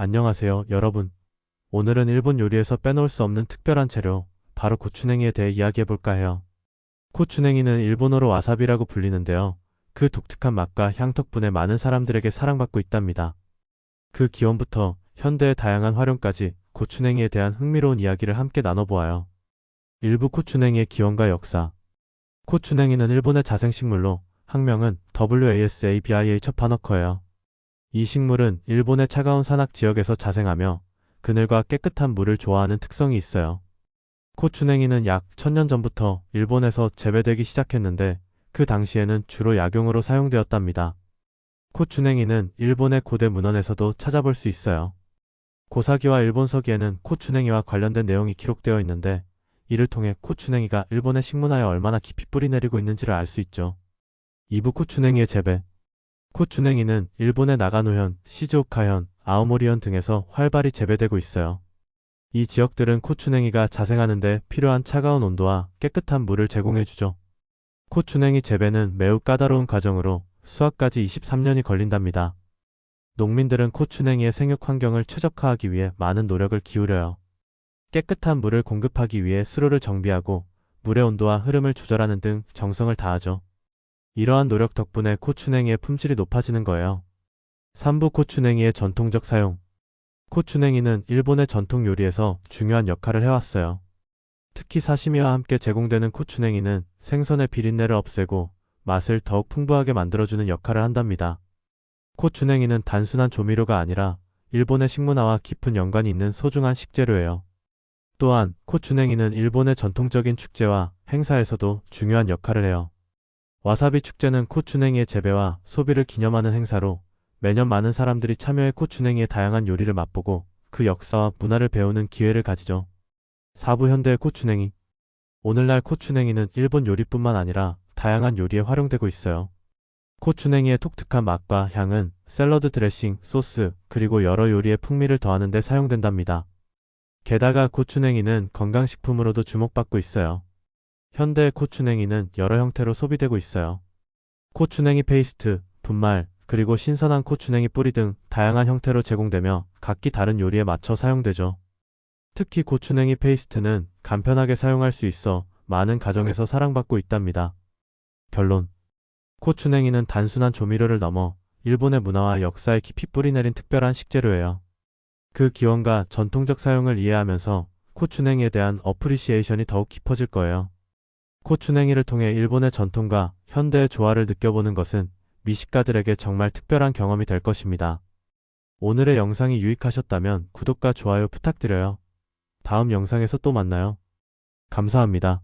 안녕하세요, 여러분. 오늘은 일본 요리에서 빼놓을 수 없는 특별한 재료, 바로 고추냉이에 대해 이야기해볼까 해요. 고추냉이는 일본어로 와사비라고 불리는데요. 그 독특한 맛과 향 덕분에 많은 사람들에게 사랑받고 있답니다. 그 기원부터 현대의 다양한 활용까지 고추냉이에 대한 흥미로운 이야기를 함께 나눠보아요. 일부 고추냉이의 기원과 역사. 고추냉이는 일본의 자생식물로 학명은 WASABIA 첫판어커예요. 이 식물은 일본의 차가운 산악 지역에서 자생하며 그늘과 깨끗한 물을 좋아하는 특성이 있어요. 고추냉이는 약 1000년 전부터 일본에서 재배되기 시작했는데 그 당시에는 주로 약용으로 사용되었답니다. 고추냉이는 일본의 고대 문헌에서도 찾아볼 수 있어요. 고사기와 일본 서기에는 고추냉이와 관련된 내용이 기록되어 있는데 이를 통해 고추냉이가 일본의 식문화에 얼마나 깊이 뿌리 내리고 있는지를 알 수 있죠. 2부 고추냉이의 재배 고추냉이는 일본의 나가노현, 시즈오카현, 아오모리현 등에서 활발히 재배되고 있어요. 이 지역들은 고추냉이가 자생하는데 필요한 차가운 온도와 깨끗한 물을 제공해주죠. 고추냉이 재배는 매우 까다로운 과정으로 수확까지 23년이 걸린답니다. 농민들은 고추냉이의 생육 환경을 최적화하기 위해 많은 노력을 기울여요. 깨끗한 물을 공급하기 위해 수로를 정비하고 물의 온도와 흐름을 조절하는 등 정성을 다하죠. 이러한 노력 덕분에 고추냉이의 품질이 높아지는 거예요. 3부 고추냉이의 전통적 사용. 고추냉이는 일본의 전통 요리에서 중요한 역할을 해왔어요. 특히 사시미와 함께 제공되는 고추냉이는 생선의 비린내를 없애고 맛을 더욱 풍부하게 만들어주는 역할을 한답니다. 고추냉이는 단순한 조미료가 아니라 일본의 식문화와 깊은 연관이 있는 소중한 식재료예요. 또한 고추냉이는 일본의 전통적인 축제와 행사에서도 중요한 역할을 해요. 와사비 축제는 고추냉이의 재배와 소비를 기념하는 행사로 매년 많은 사람들이 참여해 고추냉이의 다양한 요리를 맛보고 그 역사와 문화를 배우는 기회를 가지죠. 4부 현대의 고추냉이 오늘날 고추냉이는 일본 요리뿐만 아니라 다양한 요리에 활용되고 있어요. 고추냉이의 독특한 맛과 향은 샐러드 드레싱, 소스, 그리고 여러 요리에 풍미를 더하는 데 사용된답니다. 게다가 고추냉이는 건강식품으로도 주목받고 있어요. 현대의 고추냉이는 여러 형태로 소비되고 있어요. 고추냉이 페이스트, 분말, 그리고 신선한 고추냉이 뿌리 등 다양한 형태로 제공되며 각기 다른 요리에 맞춰 사용되죠. 특히 고추냉이 페이스트는 간편하게 사용할 수 있어 많은 가정에서 사랑받고 있답니다. 결론. 고추냉이는 단순한 조미료를 넘어 일본의 문화와 역사에 깊이 뿌리내린 특별한 식재료예요. 그 기원과 전통적 사용을 이해하면서 고추냉이에 대한 어프리시에이션이 더욱 깊어질 거예요. 고추냉이를 통해 일본의 전통과 현대의 조화를 느껴보는 것은 미식가들에게 정말 특별한 경험이 될 것입니다. 오늘의 영상이 유익하셨다면 구독과 좋아요 부탁드려요. 다음 영상에서 또 만나요. 감사합니다.